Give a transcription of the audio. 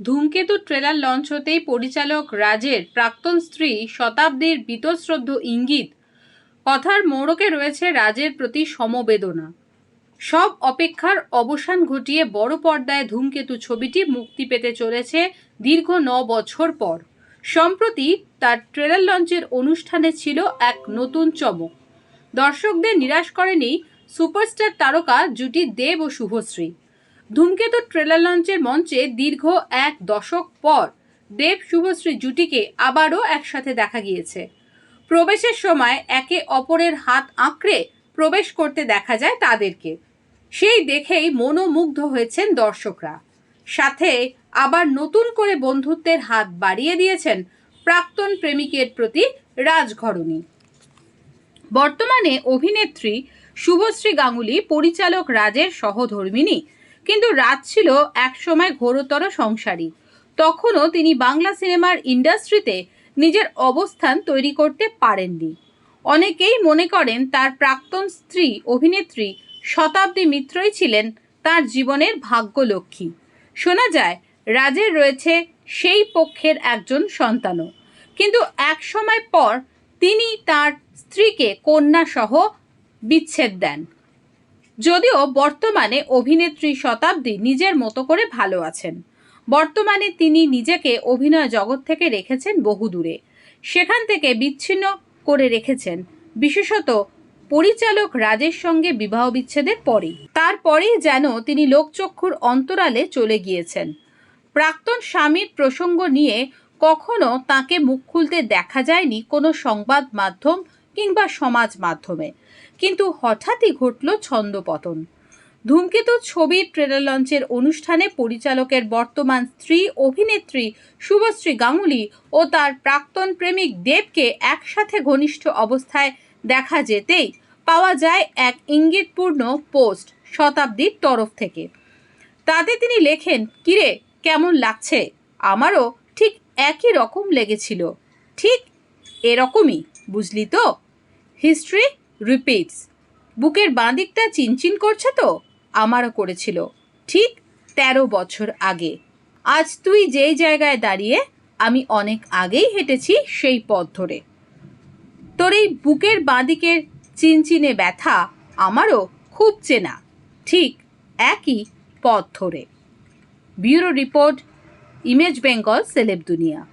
ধূমকেতু trailer launch হতেই পরিচালক রাজের প্রাক্তন স্ত্রী শতাব্দীর বীতশ্রদ্ধ ইঙ্গিত, কথার মোড়কে রয়েছে রাজের প্রতি সমবেদনা। সব অপেক্ষার অবসান ঘটিয়ে বড় পর্দায় ধূমকেতু ছবিটি মুক্তি পেতে চলেছে দীর্ঘ ন বছর পর। সম্প্রতি তার ট্রেলার লঞ্চের অনুষ্ঠানে ছিল এক নতুন চমক। দর্শকদের নিরাশ করেনি সুপারস্টার তারকা জুটি দেব ও শুভশ্রী। ধূমকেতু ট্রেলার লঞ্চের মঞ্চে দীর্ঘ এক দশক পর দেব শুভশ্রী জুটিকে আবারও একসাথে দেখা গিয়েছে। প্রবেশের সময় একে অপরের হাত আঁকড়ে প্রবেশ করতে দেখা যায় তাদেরকে। সেই দেখেই মনোমুগ্ধ হয়েছেন দর্শকরা। সাথে আবার নতুন করে বন্ধুত্বের হাত বাড়িয়ে দিয়েছেন প্রাক্তন প্রেমিকের প্রতি রাজঘরণী। বর্তমানে অভিনেত্রী শুভশ্রী গাঙ্গুলি পরিচালক রাজের সহধর্মিণী কিন্তু রাজ ছিল একসময় ঘোরতর সংসারী। তখনও তিনি বাংলা সিনেমার ইন্ডাস্ট্রিতে নিজের অবস্থান তৈরি করতে পারেননি। অনেকেই মনে করেন তার প্রাক্তন স্ত্রী, অভিনেত্রী শতাব্দী মিত্রই ছিলেন তার জীবনের ভাগ্যলক্ষ্মী। শোনা যায়, রাজের রয়েছে সেই পক্ষের একজন সন্তানও। কিন্তু এক সময় পর তিনি তার স্ত্রীকে কন্যাসহ বিচ্ছেদ দেন। যদিও বর্তমানে অভিনেত্রী শতাব্দী নিজের মতো করে ভালো আছেন। বর্তমানে তিনি নিজেকে অভিনয় জগৎ থেকে রেখেছেন বহুদূরে সেখান থেকে বিচ্ছিন্ন করে রেখেছেন বিশেষত পরিচালক রাজের সঙ্গে বিবাহ বিচ্ছেদের পরেই। তারপরেই যেন তিনি লোকচক্ষুর অন্তরালে চলে গিয়েছেন। প্রাক্তন স্বামীর প্রসঙ্গ নিয়ে কখনো তাকে মুখ খুলতে দেখা যায়নি কোনো সংবাদ মাধ্যম কিংবা সমাজ মাধ্যমে। কিন্তু হঠাৎই ঘটল ছন্দপতন। ধূমকেতু ছবির ট্রেলার লঞ্চের অনুষ্ঠানে পরিচালকের বর্তমান স্ত্রী, অভিনেত্রী শুভশ্রী গাঙ্গুলি ও তার প্রাক্তন প্রেমিক দেবকে একসাথে ঘনিষ্ঠ অবস্থায় দেখা যেতেই পাওয়া যায় এক ইঙ্গিতপূর্ণ পোস্ট শতাব্দীর তরফ থেকে। তাতে তিনি লেখেন, কিরে, কেমন লাগছে? আমারও ঠিক একই রকম লেগেছিল। ঠিক এরকমই। বুঝলি তো? হিস্ট্রি রিপিটস বুকের বাঁ দিকটা চিনচিন করছে তো? আমারও করেছিল। ঠিক তেরো বছর আগে। আজ তুই যেই জায়গায় দাঁড়িয়ে আমি অনেক আগেই হেঁটেছি সেই পথ ধরে। তোর এই বুকের বাঁদিকের চিনচিনে ব্যথা আমারও খুব চেনা। ঠিক একই পথ ধরে। Bureau report, image Bengal, celeb দুনিয়া।